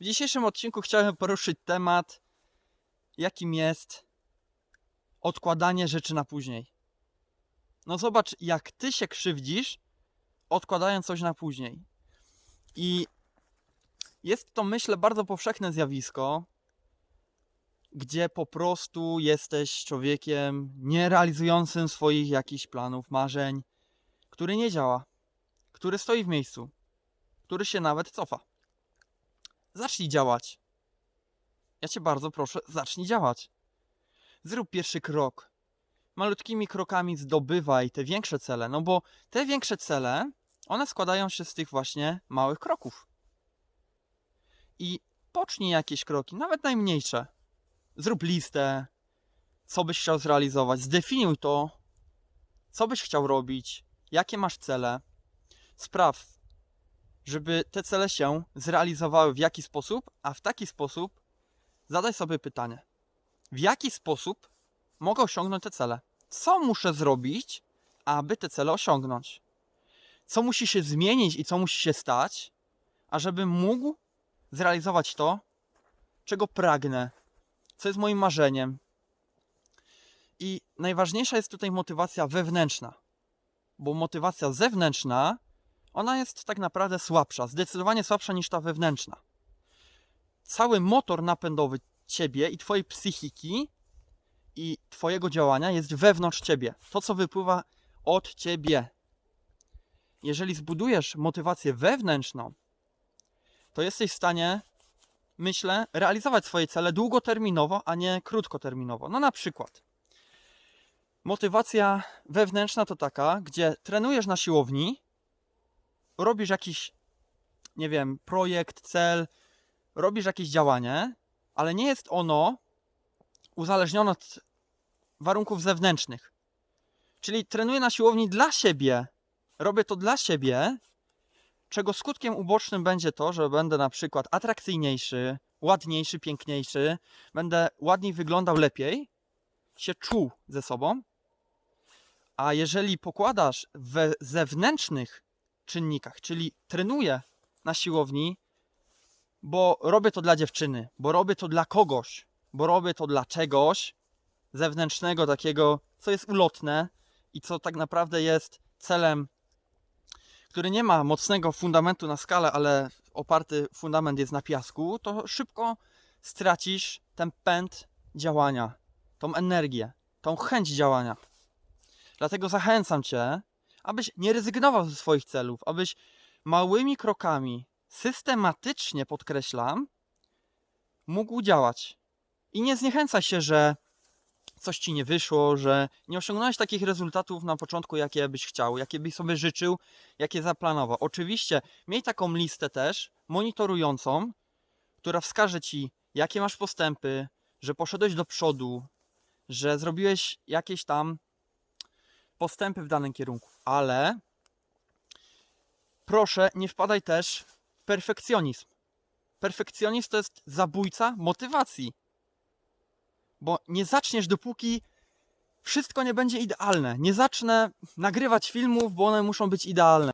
W dzisiejszym odcinku chciałem poruszyć temat, jakim jest odkładanie rzeczy na później. No zobacz, jak ty się krzywdzisz, odkładając coś na później. I jest to, myślę, bardzo powszechne zjawisko, gdzie po prostu jesteś człowiekiem nierealizującym swoich jakichś planów, marzeń, który nie działa, który stoi w miejscu, który się nawet cofa. Zacznij działać. Ja cię bardzo proszę, zacznij działać. Zrób pierwszy krok. Malutkimi krokami zdobywaj te większe cele, no bo te większe cele, one składają się z tych właśnie małych kroków. I pocznij jakieś kroki, nawet najmniejsze. Zrób listę, co byś chciał zrealizować, zdefiniuj to, co byś chciał robić, jakie masz cele. Spraw, żeby te cele się zrealizowały w jaki sposób, a w taki sposób zadaj sobie pytanie: w jaki sposób mogę osiągnąć te cele? Co muszę zrobić, aby te cele osiągnąć? Co musi się zmienić i co musi się stać, ażebym mógł zrealizować to, czego pragnę, co jest moim marzeniem? I najważniejsza jest tutaj motywacja wewnętrzna, bo motywacja zewnętrzna ona jest tak naprawdę słabsza, zdecydowanie słabsza niż ta wewnętrzna. Cały motor napędowy ciebie i twojej psychiki i twojego działania jest wewnątrz ciebie. To, co wypływa od ciebie. Jeżeli zbudujesz motywację wewnętrzną, to jesteś w stanie, myślę, realizować swoje cele długoterminowo, a nie krótkoterminowo. No na przykład. Motywacja wewnętrzna to taka, gdzie trenujesz na siłowni, robisz jakiś, nie wiem, projekt, cel, robisz jakieś działanie, ale nie jest ono uzależnione od warunków zewnętrznych. Czyli trenuję na siłowni dla siebie, robię to dla siebie, czego skutkiem ubocznym będzie to, że będę na przykład atrakcyjniejszy, ładniejszy, piękniejszy, będę ładniej wyglądał lepiej, się czuł ze sobą. A jeżeli pokładasz w zewnętrznych czynnikach, czyli trenuję na siłowni, bo robię to dla dziewczyny, bo robię to dla kogoś, bo robię to dla czegoś zewnętrznego, takiego, co jest ulotne i co tak naprawdę jest celem, który nie ma mocnego fundamentu na skalę, ale oparty fundament jest na piasku, to szybko stracisz ten pęd działania, tą energię, tą chęć działania. Dlatego zachęcam Cię, abyś nie rezygnował ze swoich celów, abyś małymi krokami, systematycznie podkreślam, mógł działać. I nie zniechęcaj się, że coś ci nie wyszło, że nie osiągnąłeś takich rezultatów na początku, jakie byś chciał, jakie byś sobie życzył, jakie zaplanował. Oczywiście miej taką listę też monitorującą, która wskaże ci, jakie masz postępy, że poszedłeś do przodu, że zrobiłeś jakieś tam postępy w danym kierunku, ale proszę nie wpadaj też w perfekcjonizm. Perfekcjonizm to jest zabójca motywacji. Bo nie zaczniesz dopóki wszystko nie będzie idealne. Nie zacznę nagrywać filmów, bo one muszą być idealne.